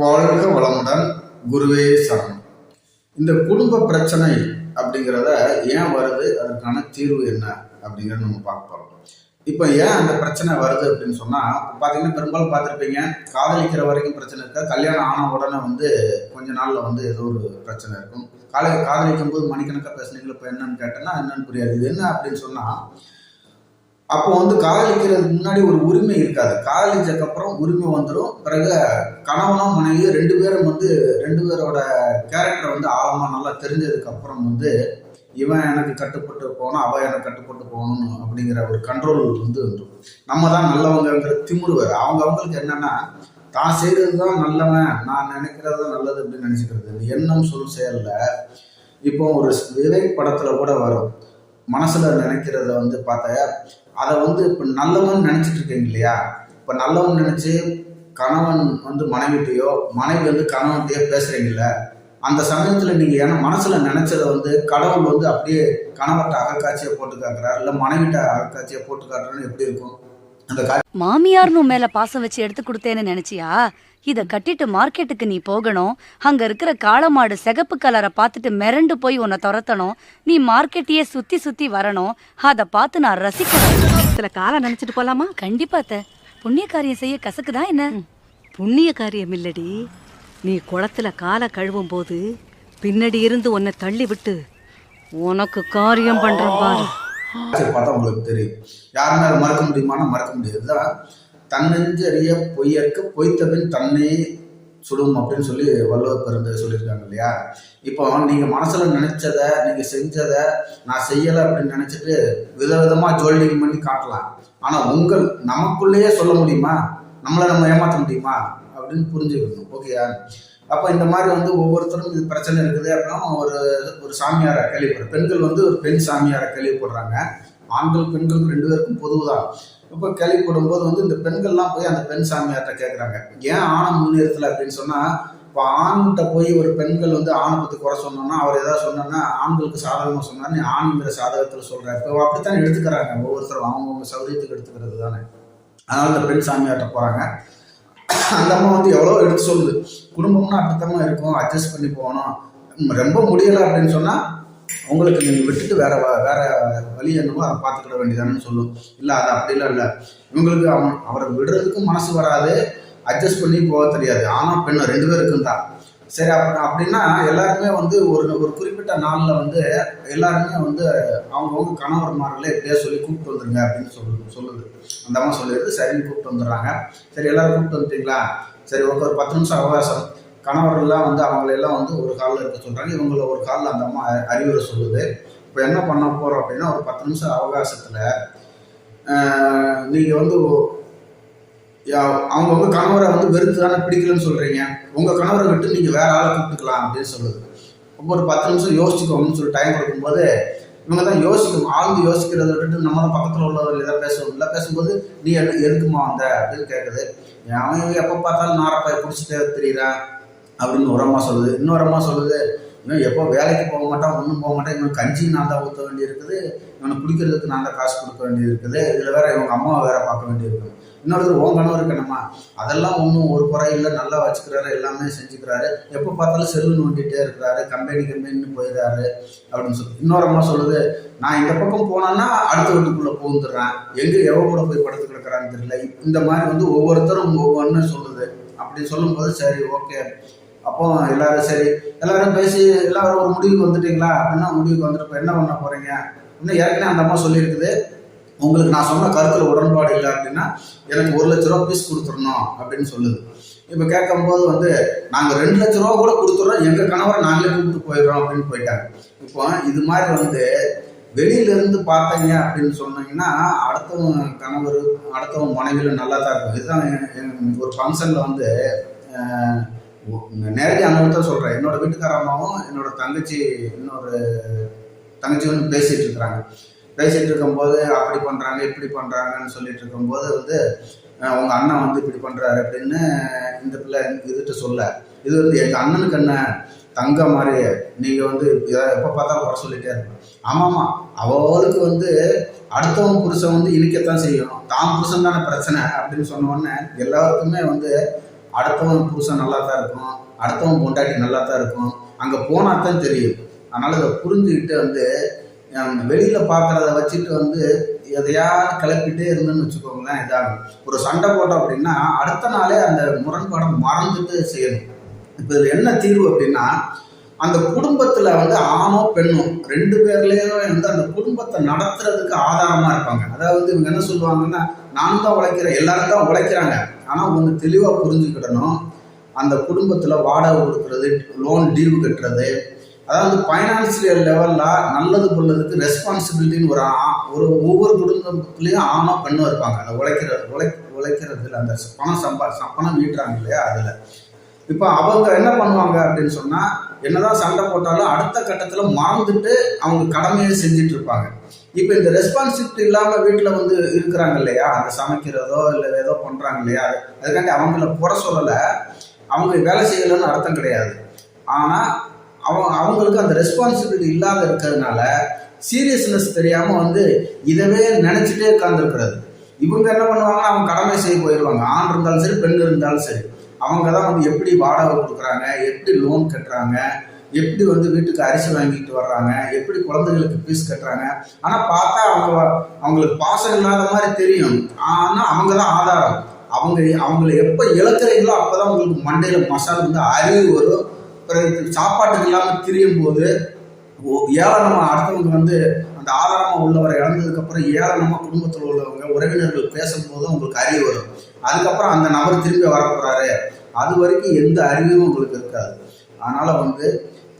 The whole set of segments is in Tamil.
வாழ்க வளமுடன் குருவே சரணம் இந்த குடும்ப பிரச்சனை அப்படிங்கிறத ஏன் வருது? அதற்கான தீர்வு என்ன? அப்படிங்கிறத நம்ம பார்க்க போகிறோம் இப்போ ஏன் அந்த பிரச்சனை வருது அப்படின்னு சொன்னால் பார்த்தீங்கன்னா பெரும்பாலும் பார்த்துருப்பீங்க காதலிக்கிற வரைக்கும் பிரச்சனை இருக்கா. கல்யாணம் ஆன உடனே வந்து கொஞ்ச நாளில் வந்து ஏதோ ஒரு பிரச்சனை இருக்கும். காலை காதலிக்கும் போது மணிக்கணக்காக பேசுனீங்களா? இப்போ என்னன்னு கேட்டேன்னா என்னன்னு புரியாது. இது என்ன அப்படின்னு சொன்னால் அப்போ வந்து காதலிக்கிறதுக்கு முன்னாடி ஒரு உரிமை இருக்காது. காதலிச்சதுக்கு அப்புறம் உரிமை வந்துடும் பிறகு கணவனும் மனைவியும் ரெண்டு பேரும் வந்து ரெண்டு பேரோட கேரக்டரை வந்து ஆழமாக நல்லா தெரிஞ்சதுக்கு அப்புறம் வந்து இவன் எனக்கு கட்டுப்பட்டு போகணும் அவன் எனக்கு கட்டுப்பட்டு போகணும் அப்படிங்கிற ஒரு கண்ட்ரோல் வந்து வந்துடும் நம்ம தான் நல்லவங்கங்கிற திமிரு வேறு அவங்க அவங்களுக்கு என்னன்னா தான் செய்கிறது தான் நல்லவன். நான் நினைக்கிறது தான் நல்லது அப்படின்னு நினச்சிக்கிறது. எண்ணம் சொல் செயலில். இப்போ ஒரு விவேக் படத்தில் கூட வரும். மனசில் நினைக்கிறத வந்து பார்த்தா அதை வந்து இப்போ நல்லவன் நினச்சிட்டு இருக்கீங்க இல்லையா? இப்போ நல்லவன் நினச்சி கணவன் வந்து மனைவிட்டையோ மனைவி வந்து கணவன்கிட்டயோ பேசுகிறீங்கல்ல அந்த சமயத்தில் நீங்கள் ஏன்னா மனசில் நினச்சதை வந்து கடவுள் வந்து அப்படியே கணவர்கிட்ட அகக்காட்சியை போட்டு காட்டுறாரு இல்லை மனைவிட்ட அகக்காட்சியை போட்டு காட்டுறான்னு எப்படி இருக்கும்? அந்த கா மாமியார்னு உன் மேல பாசம் வச்சு எடுத்து கொடுத்தேன்னு நினைச்சியா? இத கட்டிட்டு மார்க்கெட்டுக்கு நீ போகணும். அங்க இருக்கிற காளமாடு சிகப்பு கலரை பார்த்துட்டு மிரண்டு போய் உன்னை துரத்தணும். நீ மார்க்கெட்டையே சுத்தி சுத்தி வரணும். அத பார்த்து நான் ரசிக்கணும். சில காலம் நினைச்சிட்டு போலாமா? கண்டிப்பா அத்தை. புண்ணிய காரியம் செய்ய கசக்குதா என்ன? புண்ணிய காரியம் இல்லடி. நீ குளத்துல காலை கழுவும் போது பின்னாடி இருந்து உன்னை தள்ளி விட்டு உனக்கு காரியம் பண்றேன் பாரு. பார்த்தா உங்களுக்கு தெரியும் யாருமே அதை மறக்க முடியுமானா மறக்க முடியாது இதுதான் தன்னெஞ்சறிய பொய்யற்க பொய்த்தபின் தன்னை சுடும் அப்படின்னு சொல்லி வள்ளுவர் பிறந்த சொல்லியிருக்காங்க இல்லையா? இப்போ நீங்கள் மனசில் நினச்சதை நீங்கள் செஞ்சதை நான் செய்யலை அப்படின்னு நினச்சிட்டு விதவிதமாக ஜோல்டிங் பண்ணி காட்டலாம். ஆனால் உங்கள் நமக்குள்ளேயே சொல்ல முடியுமா? நம்மளை நம்ம ஏமாற்ற முடியுமா? அப்படின்னு புரிஞ்சுக்கணும். ஓகேயா அப்போ இந்த மாதிரி வந்து ஒவ்வொருத்தரும் இது பிரச்சனை இருக்குது அப்படின்னா ஒரு ஒரு சாமியாரை கேள்விப்படுற பெண்கள் வந்து ஒரு பெண் சாமியாரை கேள்விப்படுறாங்க. ஆண்கள் பெண்கள் ரெண்டு பேருக்கும் பொதுவுதான். இப்போ கேள்விப்படும் போது வந்து இந்த பெண்கள்லாம் போய் அந்த பெண் சாமியார்கிட்ட கேட்குறாங்க ஏன் ஆணை முன்னேறத்தில் அப்படின்னு சொன்னால் இப்போ ஆண்கிட்ட போய் ஒரு பெண்கள் வந்து ஆணை பற்றி குறை சொன்னோம்னா அவர் ஏதாவது சொன்னோன்னா ஆண்களுக்கு சாதகமாக சொன்னார் நீ ஆண்கிற சாதகத்தில் சொல்கிறார் இப்போ அப்படித்தான் எடுத்துக்கிறாங்க. ஒவ்வொருத்தரும் அவங்கவுங்க சௌரியத்துக்கு எடுத்துக்கிறது தானே. அதனால் இந்த பெண் சாமியார்கிட்ட போகிறாங்க அந்த அம்மா வந்து எவ்வளோ எடுத்து சொல்லுது. குடும்பம்னா அப்படித்தாம்மா இருக்கும் அட்ஜஸ்ட் பண்ணி போகணும். ரொம்ப முடியலை அப்படின்னு சொன்னால் உங்களுக்கு நீங்கள் விட்டுட்டு வேற வேற வழி என்னவோ அதை பார்த்துக்கிட வேண்டியதானு சொல்லும். இல்லை அது அப்படிலாம் இல்லை. இவங்களுக்கு அவன் அவரை விடுறதுக்கும் மனசு வராது அட்ஜஸ்ட் பண்ணி போக தெரியாது. ஆனால் பெண்ணு ரெண்டு பேருக்கும் தான். சரி அப்ப அப்படின்னா எல்லாருமே வந்து ஒரு ஒரு குறிப்பிட்ட நாளில் வந்து எல்லாருமே வந்து அவங்கவுங்க கணவர்மார்களே எப்படியா சொல்லி கூப்பிட்டு வந்துருங்க அப்படின்னு சொல்லு சொல்லுது. அந்த அம்மா சொல்லிடுது சரின்னு கூப்பிட்டு வந்துடுறாங்க. சரி எல்லாரும் கூப்பிட்டு வந்துட்டீங்களா? சரி ஒரு பத்து நிமிஷம் அவகாசம். கணவர்கள்லாம் வந்து அவங்களெல்லாம் வந்து ஒரு காலில் இருக்க சொல்கிறாங்க இவங்கள ஒரு காலில் அந்த அம்மா அறிவுரை சொல்லுது. இப்போ என்ன பண்ண போகிறோம் அப்படின்னா ஒரு பத்து நிமிஷம் அவகாசத்தில் நீங்கள் வந்து யா- அவங்கவுங்க கணவரை வந்து வெறுத்து தானே பிடிக்கலன்னு சொல்கிறீங்க உங்கள் கணவரை விட்டு நீங்கள் வேற ஆளை கூப்பிட்டுக்கலாம் அப்படின்னு சொல்லுது. ரொம்ப ஒரு பத்து நிமிஷம் யோசிச்சுக்கோங்கன்னு சொல்லி டைம் கொடுக்கும்போது இவங்க தான் யோசிக்கும். ஆழ்ந்து யோசிக்கிறத விட்டுட்டு நம்ம பக்கத்தில் உள்ளவர்கள் எதாவது பேசுவோம். இல்லை பேசும்போது நீ எது எதுக்குமா வந்த? அப்படின்னு கேட்குது அவன் எப்போ பார்த்தாலும் நாரப்பாய் பிடிச்சிட்டே தெரியுதா? அப்படின்னு ஒரு அம்மா சொல்லுது. இன்னொரு அம்மா சொல்லுது இன்னும் எப்போ வேலைக்கு போக மாட்டான் ஒன்றும் போக மாட்டான் இவனுக்கு கஞ்சி நான் தான் ஊற்ற வேண்டியிருக்குது. இவனை குடிக்கிறதுக்கு நான் தான் காசு கொடுக்க வேண்டியிருக்குது. இதில் வேற இவங்க அம்மாவை வேற பார்க்க வேண்டியிருக்குது இன்னொருத்தர் உன் கணவர் இருக்கணுமா அதெல்லாம் ஒன்றும் ஒரு குறை இல்லை நல்லா வச்சுக்கிறாரு எல்லாமே செஞ்சுக்கிறாரு. எப்போ பார்த்தாலும் செல்லு நோண்டிகிட்டே இருக்கிறாரு. கம்பெனி கம்பெனின்னு போயிடுறாரு அப்படின்னு சொல்லி இன்னொரு அம்மா சொல்லுது நான் இந்த பக்கம் போனேன்னா அடுத்த வீட்டுக்குள்ளே பூந்துடுறேன். எங்கே எவ்வளோ கூட போய் படுத்து கிடக்குறான்னு தெரியல. இந்த மாதிரி வந்து ஒவ்வொருத்தரும் ஒவ்வொன்று சொல்லுது. அப்படி சொல்லும்போது சரி ஓகே. அப்போ எல்லாரும் சரி எல்லாரும் பேசி எல்லாரும் ஒரு முடிவுக்கு வந்துட்டீங்களா? அப்படின்னா முடிவுக்கு வந்துட்டு என்ன பண்ண போறீங்க? இன்னும் ஏற்கனவே அந்த அம்மா சொல்லியிருக்குது. உங்களுக்கு நான் சொன்ன கருத்தில் உடன்பாடு இல்லை அப்படின்னா எனக்கு ஒரு லட்ச ரூபா பீஸ் கொடுத்துடணும் அப்படின்னு சொல்லுது. இப்போ கேட்கும்போது வந்து நாங்கள் ரெண்டு லட்ச ரூபா கூட கொடுத்துட்றோம் எங்கள் கணவரை நாங்களே கூப்பிட்டு போயிடுறோம் அப்படின்னு போயிட்டாங்க. இப்போ இது மாதிரி வந்து வெளியில இருந்து பார்த்தீங்க அப்படின்னு சொன்னீங்கன்னா அடுத்தவங்க கணவர் அடுத்தவங்க மனைவியில் நல்லா தான் இருக்கும். இதுதான் ஒரு ஃபங்க்ஷனில் வந்து நேரடி அனுபவத்தை சொல்கிறேன் என்னோட வீட்டுக்கார அம்மாவும் என்னோட தங்கச்சி இன்னொரு தங்கச்சி வந்து பேசிகிட்டு இருக்கிறாங்க. பேசிகிட்டு இருக்கும்போது அப்படி பண்ணுறாங்க இப்படி பண்ணுறாங்கன்னு சொல்லிட்டு இருக்கும்போது வந்து அவங்க அண்ணன் வந்து இப்படி பண்ணுறாரு அப்படின்னு இந்த பிள்ளை இதுகிட்ட சொல்ல. இது வந்து எங்கள் அண்ணனுக்கு என்ன தங்க மாதிரி நீங்கள் வந்து இதை எப்போ பார்த்தாலும் குறை சொல்லிட்டே இருக்கணும் ஆமாம்மா அவளுக்கு வந்து அடுத்தவன் புருஷன் வந்து இனிக்கத்தான் செய்யணும். தான் புருஷன் தானே பிரச்சனை அப்படின்னு சொன்ன உடனே எல்லாருக்குமே வந்து அடுத்தவன் புருஷன் நல்லா தான் இருக்கும் அடுத்தவன் பொண்டாட்டி நல்லா தான் இருக்கும் அங்கே போனால் தான் தெரியும். அதனால் இதை புரிஞ்சுக்கிட்டு வந்து வெளியில் பார்க்குறத வச்சுட்டு வந்து எதையாவது கிளப்பிட்டே இருந்தோன்னு வச்சுக்கோங்களேன் இதாகும். ஒரு சண்டை போட்டோம் அப்படின்னா அடுத்த நாளே அந்த முரண்பாடம் மறந்துட்டு செய்யணும். இப்போ இதில் என்ன தீர்வு அப்படின்னா அந்த குடும்பத்தில் வந்து ஆணோ பெண்ணோ ரெண்டு பேர்லேயும் வந்து அந்த குடும்பத்தை நடத்துறதுக்கு ஆதாரமாக இருப்பாங்க. அதாவது இவங்க என்ன சொல்லுவாங்கன்னா நான் தான் உழைக்கிறேன் எல்லாரும் தான் உழைக்கிறாங்க. ஆனால் ஒன்று தெளிவாக புரிஞ்சுக்கிடணும் அந்த குடும்பத்தில் வாடகை கொடுக்கறது லோன் டியூ கட்டுறது. அதாவது ஃபைனான்சியல் லெவலில் நல்லது கொள்ளதுக்கு ரெஸ்பான்சிபிலிட்டின்னு ஒரு ஆ- ஒரு ஒவ்வொரு குடும்பத்துலேயும் ஆணோ பெண்ணும் இருப்பாங்க. அந்த உழைக்கிற உழை உழைக்கிறதுல அந்த பணம் சம்பா பணம் ஈட்டுறாங்க இல்லையா அதில். இப்போ அவங்க என்ன பண்ணுவாங்க அப்படின்னு சொன்னால் என்னதான் சண்டை போட்டாலும் அடுத்த கட்டத்தில் மறந்துட்டு அவங்க கடமையை செஞ்சுட்டு இருப்பாங்க. இப்போ இந்த ரெஸ்பான்சிபிலிட்டி இல்லாமல் வீட்டில் வந்து இருக்கிறாங்க இல்லையா? அந்த சமைக்கிறதோ இல்லை ஏதோ பண்ணுறாங்க இல்லையா? அதுக்காண்டி அவங்கள குறை சொல்லலை. அவங்க வேலை செய்யலைன்னு அர்த்தம் கிடையாது. ஆனால் அவங்க அவங்களுக்கு அந்த ரெஸ்பான்சிபிலிட்டி இல்லாத இருக்கிறதுனால சீரியஸ்னஸ் தெரியாமல் வந்து இதவே நினச்சிட்டே உட்காந்துருக்கிறது இவங்க என்ன பண்ணுவாங்கன்னா அவங்க கடமை செய்ய போயிடுவாங்க ஆண் இருந்தாலும் சரி பெண் இருந்தாலும் சரி. அவங்க தான் வந்து எப்படி வாடகை கொடுக்குறாங்க எப்படி லோன் கட்டுறாங்க எப்படி வந்து வீட்டுக்கு அரிசி வாங்கிட்டு வர்றாங்க? எப்படி குழந்தைகளுக்கு ஃபீஸ் கட்டுறாங்க? ஆனால் பார்த்தா அவங்க அவங்களுக்கு பாசம் இல்லாத மாதிரி தெரியும். ஆனால் அவங்க தான் ஆதாரம். அவங்க அவங்கள எப்போ இழக்கிறீங்களோ அப்போ தான் உங்களுக்கு மண்டையில் மசால் வந்து அறிவு வரும் பிறகு சாப்பாட்டுக்கு இல்லாமல் திரியும் போது ஓ- அடுத்தவங்க வந்து அந்த ஆதாரமாக உள்ளவரை இழந்ததுக்கப்புறம் ஏளனமாக குடும்பத்தில் உள்ளவங்க உறவினர்கள் பேசும்போது உங்களுக்கு அறிவு வரும். அதுக்கப்புறம் அந்த நபர் திரும்பி வரப்போகிறாரு அது வரைக்கும் எந்த அறிவும் உங்களுக்கு இருக்காது. அதனால் வந்து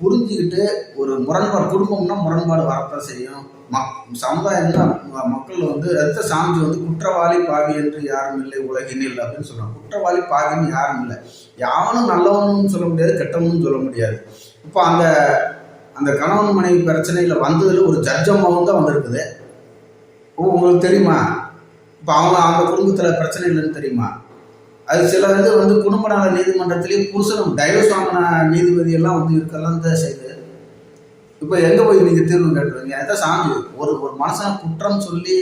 புரிஞ்சுக்கிட்டு ஒரு முரண்பாடு குடும்பம்னா முரண்பாடு வரத்தான் செய்யும். மக் சமுதாயம்னா மக்கள் வந்து ரத்த சாமிஜி வந்து குற்றவாளி பாவி என்று யாரும் இல்லை உலகினில் அப்படின்னு சொல்கிறாங்க குற்றவாளி பாவின்னு யாரும் இல்லை. யாவனும் நல்லவனும் சொல்ல முடியாது கெட்டவனும் சொல்ல முடியாது. இப்போ அந்த அந்த கணவன் மனைவி பிரச்சனையில் வந்ததில் ஒரு ஜட்ஜம்மாவும் தான் வந்திருக்குது. உங்களுக்கு தெரியுமா? இப்போ அவங்க அந்த குடும்பத்தில் பிரச்சனை இல்லைன்னு தெரியுமா? அது சில இது வந்து குடும்ப நல நீதிமன்றத்திலேயே புருஷனும் டைவர்ஸ் வாங்கின நீதிபதி எல்லாம் வந்து இருக்கலாம் தான் செய்யுது இப்போ எங்கே போய் நீங்கள் தீர்வு கேட்டுருவீங்க அதான் சாமி ஒரு ஒரு மனுஷனை குற்றம் சொல்லி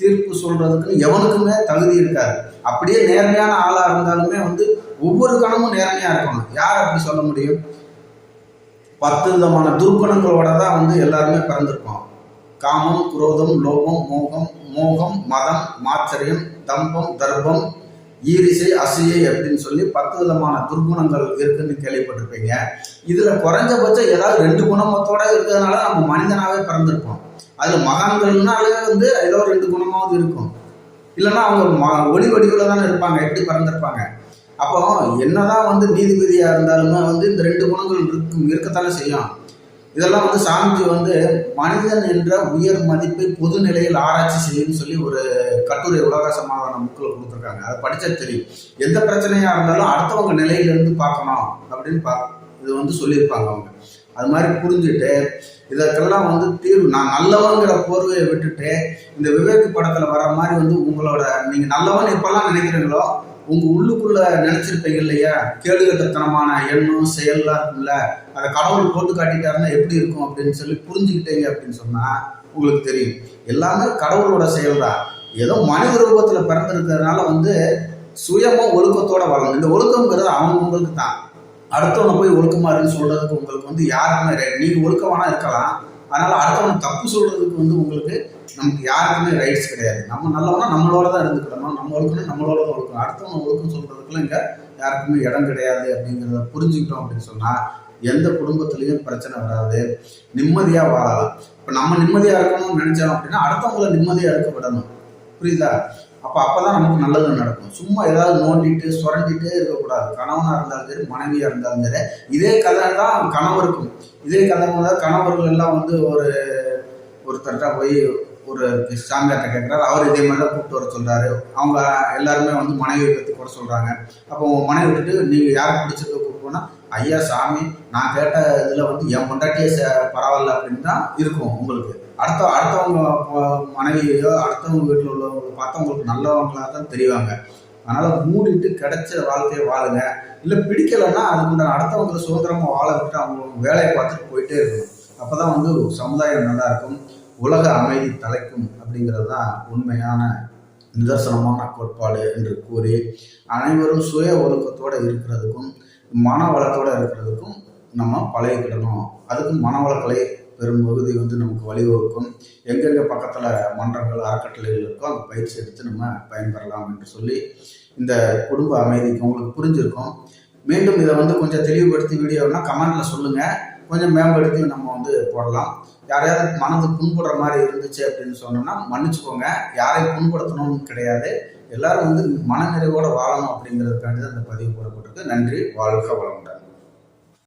தீர்ப்பு சொல்கிறதுக்குன்னு எவனுக்குமே தகுதி இருக்காது. அப்படியே நேர்மையான ஆளாக இருந்தாலுமே வந்து ஒவ்வொரு கணமும் நேர்மையாக இருக்கணும். யார் அப்படி சொல்ல முடியும்? பத்து விதமான துர்க்குணங்களோட தான் வந்து எல்லாருமே பிறந்திருக்கோம். காமம் குரோதம் லோகம் மோகம் மோகம் மதம் மாச்சரியம் தம்பம் தர்ப்பம் ஈரிசை அசையை அப்படின்னு சொல்லி பத்து விதமான துர்குணங்கள் இருக்குன்னு கேள்விப்பட்டிருப்பீங்க. இதுல குறைஞ்சபட்சம் ஏதாவது ரெண்டு குணமத்தோட இருக்கிறதுனால நம்ம மனிதனாவே பிறந்திருப்போம். அதில் மகான்கள்னாலே வந்து ஏதோ ரெண்டு குணமாவது இருக்கும். இல்லைன்னா அவங்க ம- ஒளி வடிவில் தானே இருப்பாங்க எப்படி பிறந்திருப்பாங்க. அப்போ என்னதான் வந்து நீதிபதியா இருந்தாலுமே வந்து இந்த ரெண்டு குணங்கள் இருக்கும் இருக்கத்தானே செய்யும். இதெல்லாம் வந்து சாமிஜி வந்து மனிதன் என்ற உயர் மதிப்பை பொது நிலையில் ஆராய்ச்சி செய்யுன்னு சொல்லி ஒரு கட்டுரை உலக சமாதான புக்கில் கொடுத்துருக்காங்க. அதை படித்தா தெரியும். எந்த பிரச்சனையாக இருந்தாலும் அடுத்தவங்க நிலையிலேருந்து பார்க்கணும் அப்படின்னு பா இது வந்து சொல்லியிருப்பாங்க அவங்க. அது மாதிரி புரிஞ்சுட்டு இதற்கெல்லாம் வந்து தீர்வு நான் நல்லவங்கிற போர்வையை விட்டுட்டு இந்த விவேக் படத்தில் வர மாதிரி வந்து உங்களோட நீங்கள் நல்லவன் எப்பெல்லாம் நினைக்கிறீங்களோ உங்க உள்ளுக்குள்ள நினைச்சிருப்பீங்க இல்லையா? கேடுகட்டத்தனமான எண்ணம் செயல்லாம் இருக்குல்ல அதை கடவுள் போட்டு காட்டிட்டாருன்னா எப்படி இருக்கும் அப்படின்னு சொல்லி புரிஞ்சுக்கிட்டீங்க அப்படின்னு சொன்னா உங்களுக்கு தெரியும். எல்லாமே கடவுளோட செயல் தான் ஏதோ மனித ரூபத்துல பிறந்திருக்கிறதுனால வந்து சுயமா ஒழுக்கத்தோட வளரும் இந்த ஒழுக்கங்கிறது அவங்கவுங்களுக்கு தான். அடுத்தவனை போய் ஒழுக்கமா இருக்குன்னு சொல்றதுக்கு உங்களுக்கு வந்து யாருமே நீங்கள் நீங்க ஒழுக்கமானா இருக்கலாம். அதனால அடுத்தவன் தப்பு சொல்றதுக்கு வந்து உங்களுக்கு நமக்கு யாருக்குமே ரைட்ஸ் கிடையாது. நம்ம நல்லவனா நம்மளோட தான் இருந்துக்கிடணும் நம்ம ஒழுக்கணும் நம்மளோட தான் ஒழுக்கணும். அடுத்தவங்க ஒழுக்கம் சொல்றதுக்குலாம் இங்க யாருக்குமே இடம் கிடையாது அப்படிங்கிறத புரிஞ்சுக்கிட்டோம் அப்படின்னு சொன்னா எந்த குடும்பத்திலையும் பிரச்சனை வராது. நிம்மதியா வாழலாம். இப்ப நம்ம நிம்மதியா இருக்கணும்னு நினைச்சோம் அப்படின்னா அடுத்தவங்கள நிம்மதியா இருக்க விடணும். புரியுதா? அப்போ அப்பதான் நமக்கு நல்லது நடக்கும். சும்மா ஏதாவது நோண்டிட்டு சுரண்டிட்டே இருக்கக்கூடாது. கணவனா இருந்தாலும் சரி மனைவியா இருந்தாலும் சரி இதே கதை தான் கணவருக்கும். இதே கதை தான் கணவர்கள் எல்லாம் வந்து ஒரு ஒருத்தர்கிட்ட போய் ஒரு சாமியார்கிட்ட கேட்குறாரு அவர் இதே மாதிரி தான் கூப்பிட்டு வர சொல்கிறாரு அவங்க எல்லாருமே வந்து மனைவி பற்றி குறை சொல்கிறாங்க அப்போ மனைவி விட்டுட்டு நீங்கள் யாருக்கு பிடிச்சிருக்க கூப்பிட்டோன்னா ஐயா சாமி நான் கேட்ட இதில் வந்து என் பொண்டாட்டியே பரவாயில்ல அப்படின்னு தான் இருக்கும் உங்களுக்கு. அடுத்த அடுத்தவங்க மனைவியோ அடுத்தவங்க வீட்டில் உள்ளவங்களை பார்த்தா உங்களுக்கு நல்லவங்களாக தான் தெரிவாங்க. அதனால் மூடிட்டு கிடைச்ச வாழ்க்கையை வாழுங்க. இல்லை பிடிக்கலைன்னா அதுக்குண்டான அடுத்தவங்களை சுதந்திரமாக வாழ விட்டு அவங்க வேலையை பார்த்துட்டு போயிட்டே இருக்கணும். அப்பதான் வந்து சமுதாயம் நல்லா இருக்கும். உலக அமைதி தலைக்கும் அப்படிங்கிறது தான் உண்மையான நிதர்சனமான கோட்பாடு என்று கூறி அனைவரும் சுய ஒழுக்கத்தோடு இருக்கிறதுக்கும் மன வளத்தோடு இருக்கிறதுக்கும் நம்ம பழகிக்கிடணும். அதுக்கும் மனவளக்கலை பெரும் பகுதி வந்து நமக்கு வழிவகுக்கும். எங்கெங்கே பக்கத்தில் மன்றங்கள் அறக்கட்டளைகள் இருக்கோ அந்த பயிற்சி எடுத்து நம்ம பயன்பெறலாம் என்று சொல்லி இந்த குடும்ப அமைதிக்கு உங்களுக்கு புரிஞ்சிருக்கும். மீண்டும் இதை வந்து கொஞ்சம் தெளிவுபடுத்தி வீடியோனா கமெண்டில் சொல்லுங்கள் கொஞ்சம் மேம்படுத்தி நம்ம வந்து போடலாம். யாரையாவது மனது புண்படுற மாதிரி இருந்துச்சு அப்படின்னு சொன்னோம்னா மன்னிச்சுக்கோங்க. யாரையும் புண்படுத்தணும்னு கிடையாது. எல்லாரும் வந்து மனநிறைவோடு வாழணும் அப்படிங்கிறதுக்காண்டி தான் இந்த பதிவு போடப்பட்டிருக்கு. நன்றி. வாழ்க வளமுடன்.